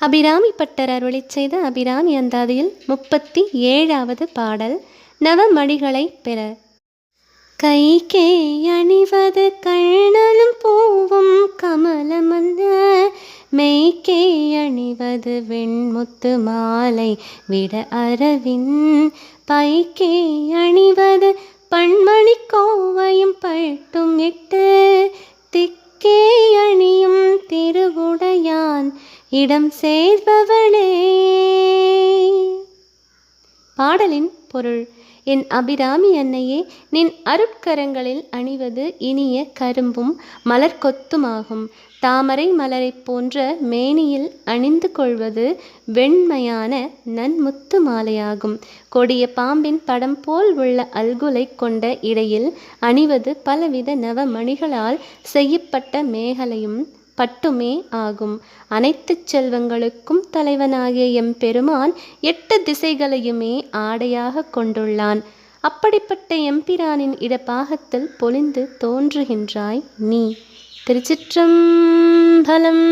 Abirami butter அருளை செய்த அபிராமி அந்தாதியில் முப்பத்தி ஏழாவது பாடல் நவமணிகளை பெற. கைக்கே அணிவது கண்ணலும் பூவும் கமலமல்ல மெய்க்கே அணிவது வெண்முத்து மாலை விட அரவின் பைக்கே அணிவது பண்மணி கோவையும் பட்டும் இடம் சேர்பவளே. பாடலின் பொருள் என் அபிராமி அன்னையே நின் அருட்கரங்களில் அணிவது இனிய கரும்பும் மலர் கொத்துமாகும் தாமரை மலரைப் போன்ற மேனியில் அணிந்து கொள்வது வெண்மையான நன்முத்து மாலையாகும். கொடிய பாம்பின் படம் போல் உள்ள அல்குலை கொண்ட இடையில் அணிவது பலவித நவமணிகளால் செய்யப்பட்ட மேகலையும் பட்டுமே ஆகும். அனைத்து செல்வங்களுக்கும் தலைவனாகிய எம்பெருமான் எட்டு திசைகளையுமே ஆடையாக கொண்டுள்ளான். அப்படிப்பட்ட எம்பிரானின் இடப்பாகத்தில் பொலிந்து தோன்றுகின்றாய் நீ. திருச்சிற்றம்பலம்